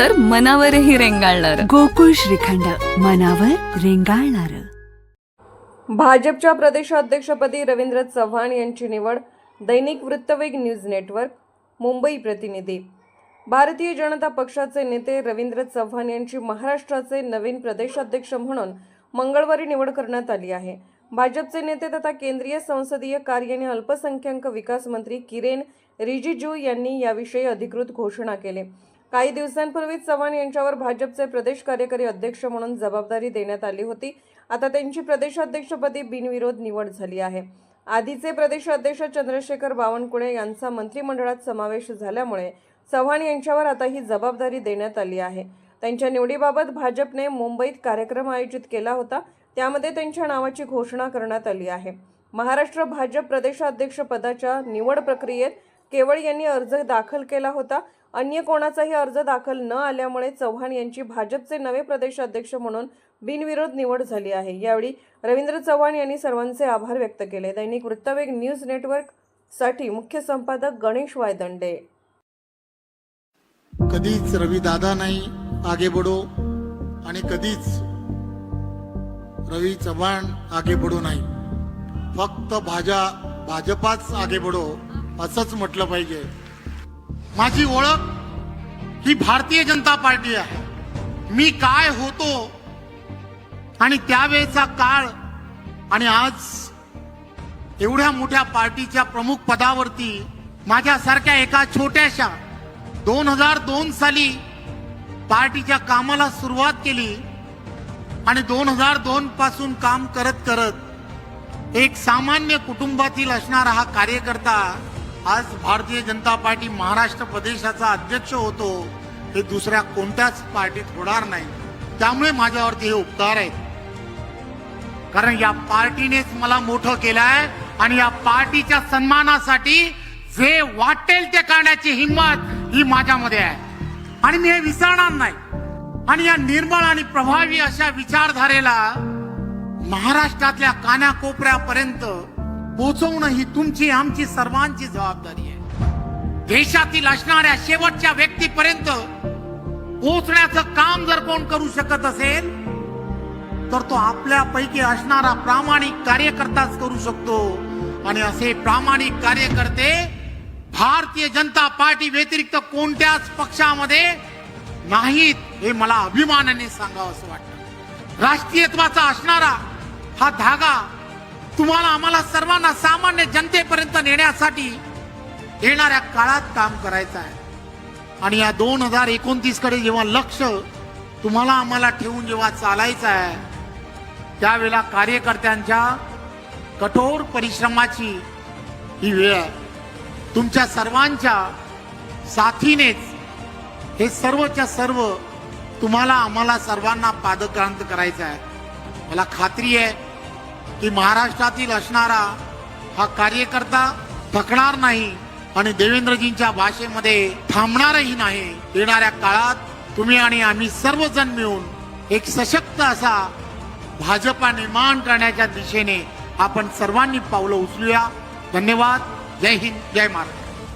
तर मनावरही रेंगाळणार. गोकुळ श्रीखंड मनावर रेंगाळणार. भाजपच्या प्रदेशाध्यक्षपदी रवींद्र चव्हाण यांची निवड दैनिक वृत्तवेग न्यूज नेटवर्क मुंबई प्रतिनिधी. भारतीय जनता पक्षाचे नेते रवींद्र चव्हाण यांची महाराष्ट्राचे नवीन प्रदेशाध्यक्ष म्हणून मंगळवारी निवड करण्यात आली आहे. भाजपचे नेते तथा केंद्रीय संसदीय कार्य आणि अल्पसंख्याक विकास मंत्री किरेन रिजिजू यांनी याविषयी अधिकृत घोषणा केली. काही दिवसांपूर्वी चव्हाण यांच्यावर भाजपचे प्रदेश कार्यकारी अध्यक्ष म्हणून जबाबदारी देण्यात आली होती. आता त्यांची प्रदेशाध्यक्षपदी बिनविरोध निवड झाली आहे. आधीचे प्रदेशाध्यक्ष चंद्रशेखर बावनकुळे यांचा मंत्रिमंडळात समावेश झाल्यामुळे चव्हाण यांच्यावर आता ही जबाबदारी देण्यात आली आहे. त्यांच्या निवडीबाबत भाजपने मुंबईत कार्यक्रम आयोजित केला होता. त्यामध्ये त्यांच्या नावाची घोषणा करण्यात आली आहे. महाराष्ट्र भाजप प्रदेशाध्यक्ष पदाच्या निवड प्रक्रियेत केवळ यांनी अर्ज दाखल केला होता. अन्य कोणाचाही अर्ज दाखल न आल्यामुळे चव्हाण यांची भाजपचे नवे प्रदेशाध्यक्ष म्हणून बिनविरोध निवड झाली आहे. यावेळी रवींद्र चव्हाण यांनी सर्वांचे आभार व्यक्त केले. दैनिक वृत्तवेग न्यूज नेटवर्कसाठी मुख्य संपादक गणेश वायदंडे. कधीच रवी दादा नाही आगे बडो आणि कधीच रवी चव्हाण आगे बडो नाही. फक्त भाजा भाजपाच आगे बडो असंच म्हटलं पाहिजे. माझी ओळख ही भारतीय जनता पार्टी आहे. मी काय होतो आणि त्यावेळेचा काळ आणि आज एवढ्या मोठ्या पार्टीच्या प्रमुख पदावरती माझ्यासारख्या एका छोट्याशा दोन हजार दोन साली पार्टीच्या कामाला सुरुवात केली आणि दोन हजार दोन पासून काम करत करत एक सामान्य कुटुंबातील असणारा हा कार्यकर्ता आज भारतीय जनता पार्टी महाराष्ट्र प्रदेशाचा अध्यक्ष होतो हे दुसऱ्या कोणत्याच पार्टीत होणार नाही. त्यामुळे माझ्यावरती हे उपकार आहेत. कारण या पार्टीनेच मला मोठं केलं आहे आणि या पार्टीच्या सन्मानासाठी जे वाटेल ते करण्याची हिंमत ही माझ्यामध्ये आहे. आणि मी हे विसरणार नाही. आणि या निर्मळ आणि प्रभावी अशा विचारधारेला महाराष्ट्रातल्या कानाकोपऱ्यापर्यंत पोचवणं ही तुमची आमची सर्वांची जबाबदारी आहे. देशातील असणाऱ्या शेवटच्या व्यक्तीपर्यंत पोचण्याचं काम जर कोण करू शकत असेल तर तो आपल्यापैकी असणारा प्रामाणिक कार्यकर्ताच करू शकतो. आणि असे प्रामाणिक कार्यकर्ते भारतीय जनता पार्टी व्यतिरिक्त कोणत्याच पक्षामध्ये नाहीत हे मला अभिमानाने सांगावं असं वाटतं. राष्ट्रीयत्वाचा असणारा हा धागा तुम्हाला आम्हाला सर्वांना सामान्य जनतेपर्यंत नेण्यासाठी येणाऱ्या काळात काम करायचं आहे. आणि या दोन हजार एकोणतीसकडे जेव्हा लक्ष तुम्हाला आम्हाला ठेवून जेव्हा चालायचं आहे त्यावेळेला कार्यकर्त्यांच्या कठोर परिश्रमाची ही वेळ आहे. तुमच्या सर्वांच्या साथीनेच हे सर्वच्या सर्व तुम्हाला आम्हाला सर्वांना पादक्रांत करायचं आहे. मला खात्री आहे की महाराष्ट्रातील असणारा हा कार्यकर्ता थकणार नाही आणि देवेंद्रजींच्या भाषेमध्ये थांबणारही नाही. येणाऱ्या काळात तुम्ही आणि आम्ही सर्वजण मिळून एक सशक्त असा भाजपा निर्माण करण्याच्या दिशेने आपण सर्वांनी पावलं उचलूया. धन्यवाद. जय हिंद. जय महाराष्ट्र.